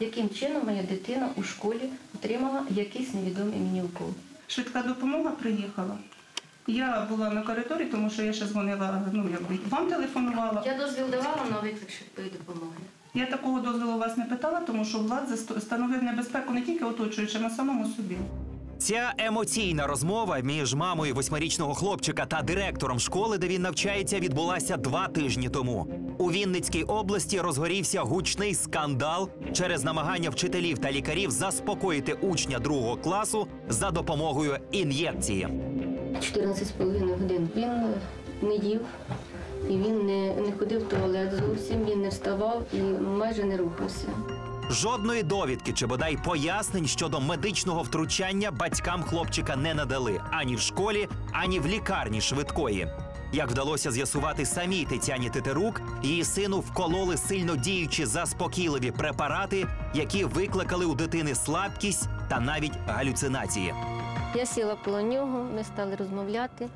яким чином моя дитина у школі отримала якийсь невідомий мені укол. Швидка допомога приїхала. Я була на коридорі, тому що я ще дзвонила, ну якби вам телефонувала. Я дозвіл давала на виклик швидкої допомоги. Я такого дозволу вас не питала, тому що влад встановив небезпеку не тільки оточуючим, а самому собі. Ця емоційна розмова між мамою восьмирічного хлопчика та директором школи, де він навчається, відбулася два тижні тому. У Вінницькій області розгорівся гучний скандал через намагання вчителів та лікарів заспокоїти учня другого класу за допомогою ін'єкції. 14,5 годин. Він не їв, і він не, не ходив в туалет зовсім, не вставав і майже не рухався. Жодної довідки чи бодай пояснень щодо медичного втручання батькам хлопчика не надали ані в школі, ані в лікарні швидкої. Як вдалося з'ясувати самій Тетяні Тетерук, її сину вкололи сильно діючі заспокійливі препарати, які викликали у дитини слабкість та навіть галюцинації. Я сіла коло нього, ми стали розмовляти,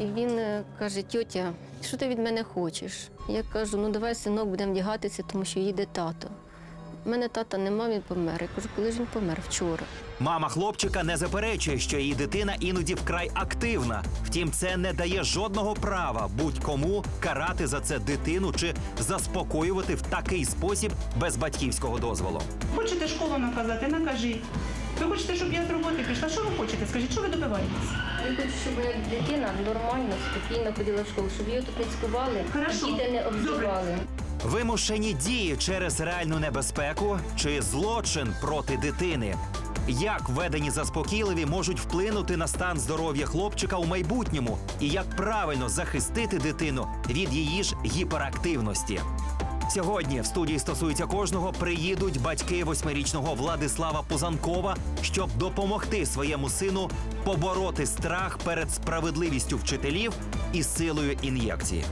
і він е, каже: тьотя, що ти від мене хочеш? Я кажу, ну давай, синок, будемо вдягатися, тому що їде тато. У мене тата нема, він помер. Я кажу, коли ж він помер вчора. Мама хлопчика не заперечує, що її дитина іноді вкрай активна. Втім, це не дає жодного права будь-кому карати за це дитину чи заспокоювати в такий спосіб без батьківського дозволу. Хочете школу наказати, накажіть. Ви хочете, щоб я з роботи пішла? Що ви хочете? Скажіть, що ви добиваєтесь? Я хочу, щоб моя дитина нормально, спокійно ходила в школу, щоб її тут не цькували, Хорошо. діти не обзивали. Вимушені дії через реальну небезпеку чи злочин проти дитини. Як введені заспокійливі можуть вплинути на стан здоров'я хлопчика у майбутньому, і як правильно захистити дитину від її ж гіперактивності? Сьогодні в студії стосується кожного приїдуть батьки восьмирічного Владислава Пузанкова, щоб допомогти своєму сину побороти страх перед справедливістю вчителів і силою ін'єкції.